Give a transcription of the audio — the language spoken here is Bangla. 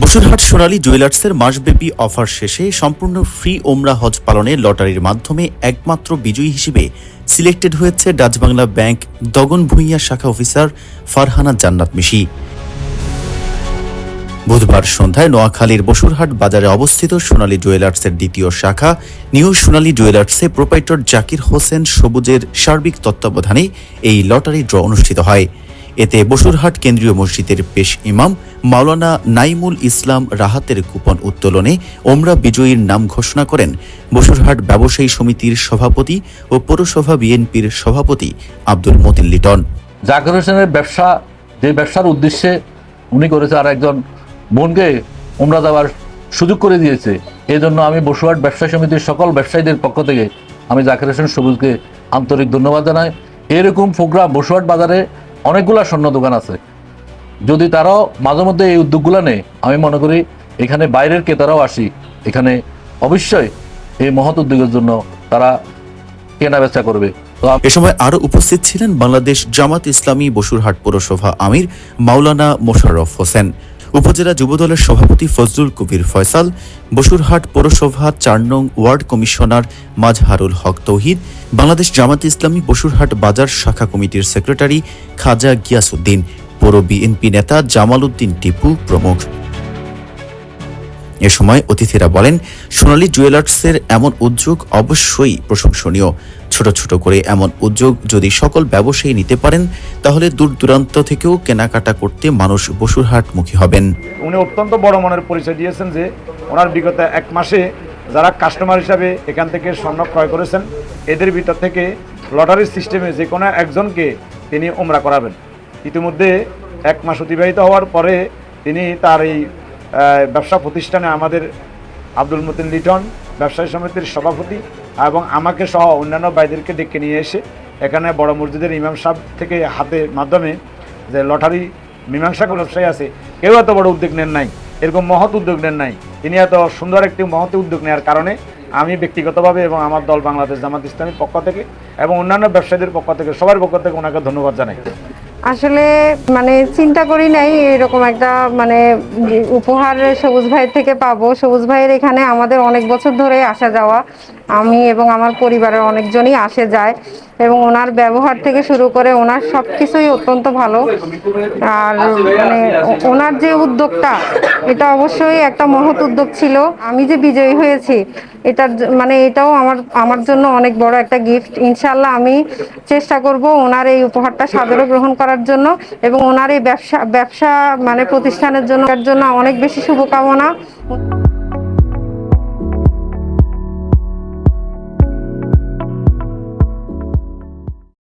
বসুরহাট সোনালী জুয়েলার্সের মাসব্যাপী অফার শেষে সম্পূর্ণ ফ্রি ওমরা হজ পালনে লটারির মাধ্যমে একমাত্র বিজয়ী হিসেবে সিলেক্টেড হয়েছে ডাচবাংলা ব্যাংক দগন ভূঁইয়া শাখা অফিসার ফারহানা জান্নাত মিশি। বুধবার সন্ধ্যায় নোয়াখালীর বসুরহাট বাজারে অবস্থিত সোনালী জুয়েলার্সের দ্বিতীয় শাখা নিউ সোনালী জুয়েলার্সে প্রোপাইটর জাকির হোসেন সবুজের সার্বিক তত্ত্বাবধানে এই লটারি ড্র অনুষ্ঠিত হয়। এতে বসুরহাট কেন্দ্রীয় মসজিদের পেশ ইমাম মাওলানা নাইমুল ইসলাম রাহাতের কুপন উত্তোলনে ওমরা বিজয়ীর নাম ঘোষণা করেন বসুরহাট ব্যবসায়ী সমিতির সভাপতি ও পৌরসভা বিএনপির সভাপতি আব্দুল মতিন লিটন। জাকির হোসেনের ব্যবসা, যে ব্যবসার উদ্দেশ্যে উনি করেছে আর একজন বোনকে ওমরা দেওয়ার সুযোগ করে দিয়েছে এই জন্য আমি বসুরহাট ব্যবসা সমিতির সকল ব্যবসায়ীদের পক্ষ থেকে আমি জাকির হোসেন সবুজকে আন্তরিক ধন্যবাদ জানাই। এরকম প্রোগ্রাম বসুরহাট বাজারে অনেকগুলা স্বর্ণ দোকান আছে। যদি তারাও মাঝে মধ্যে এই উদ্যোগগুলো নেয়, আমি মনে করি এখানে বাইরের ক্রেতারাও আসি। এখানে অবশ্যই এই মহৎ উদ্যোগের জন্য তারা কেনা বেচা করবে এ সময় আরও উপস্থিত ছিলেন বাংলাদেশ জামাত ইসলামী বসুরহাট পৌরসভা আমির মাওলানা মোশাররফ হোসেন। উপজেলা যুবদলের সভাপতি ফজলুল কবির ফয়সাল, বসুরহাট পৌরসভা চার নং ওয়ার্ড কমিশনার মাজহারুল হক তৌহিদ, বাংলাদেশ জামাত ইসলামী বসুরহাট বাজার শাখা কমিটির সেক্রেটারি খাজা গিয়াসউদ্দিন, পৌর বিএনপি নেতা জামাল উদ্দিন টিপু প্রমুখ। এ সময় অতিথিরা বলেন, সোনালী জুয়েলার্সের এমন উদ্যোগ অবশ্যই প্রশংসনীয়। ছোট ছোট করে এমন উদ্যোগ যদি সকল ব্যবসায়ী নিতে পারেন, তাহলে দূর দূরান্ত থেকেও কেনাকাটা করতে মানুষ বসুরহাটমুখী হবেন। উনি অত্যন্ত বড় মনের পরিচয় দিয়েছেন যে, ওনার বিগত এক মাসে যারা কাস্টমার হিসাবে এখান থেকে স্বর্ণ ক্রয় করেছেন, এদের ভিতর থেকে লটারি সিস্টেমে যে কোনো একজনকে তিনি ওমরা করাবেন। ইতিমধ্যে এক মাস অতিবাহিত হওয়ার পরে তিনি তার এই ব্যবসা প্রতিষ্ঠানে আমাদের আব্দুল মতিন লিটন, ব্যবসায়ী সমিতির সভাপতি এবং আমাকে সহ অন্যান্য বাইদেরকে ডেকে নিয়ে এসে এখানে বড় মসজিদের ইমাম সাহেব থেকে হাতে মাধ্যমে যে লটারি মীমাংসা ব্যবসায়ী আছে, কেউ এত বড় উদ্যোগ নেন নাই, এরকম মহৎ উদ্যোগ নেন নাই। তিনি এত সুন্দর একটি মহৎ উদ্যোগ নেওয়ার কারণে আমি ব্যক্তিগতভাবে এবং আমার দল বাংলাদেশ জামাত ইসলামীর পক্ষ থেকে এবং অন্যান্য ব্যবসায়ীদের পক্ষ থেকে, সবার পক্ষ থেকে ওনাকে ধন্যবাদ জানাই। আসলে মানে চিন্তা করি নাই, এরকম একটা মানে উপহার সবুজ ভাইয়ের থেকে পাবো। সবুজ ভাইয়ের এখানে আমাদের অনেক বছর ধরে আসা যাওয়া। আমি এবং আমার পরিবারের অনেকজনই আসে যায়। এবং ওনার ব্যবহার থেকে শুরু করে ওনার সব কিছুই অত্যন্ত ভালো। আর মানে ওনার যে উদ্যোগটা, এটা অবশ্যই একটা মহৎ উদ্যোগ ছিল। আমি যে বিজয়ী হয়েছি, এটার মানে এটাও আমার আমার জন্য অনেক বড় একটা গিফট। ইনশাল্লাহ আমি চেষ্টা করব ওনার এই উপহারটা সাদরে গ্রহণ করার জন্য এবং ওনার এই ব্যবসা ব্যবসা মানে প্রতিষ্ঠানের জন্য জন্য অনেক বেশি শুভকামনা।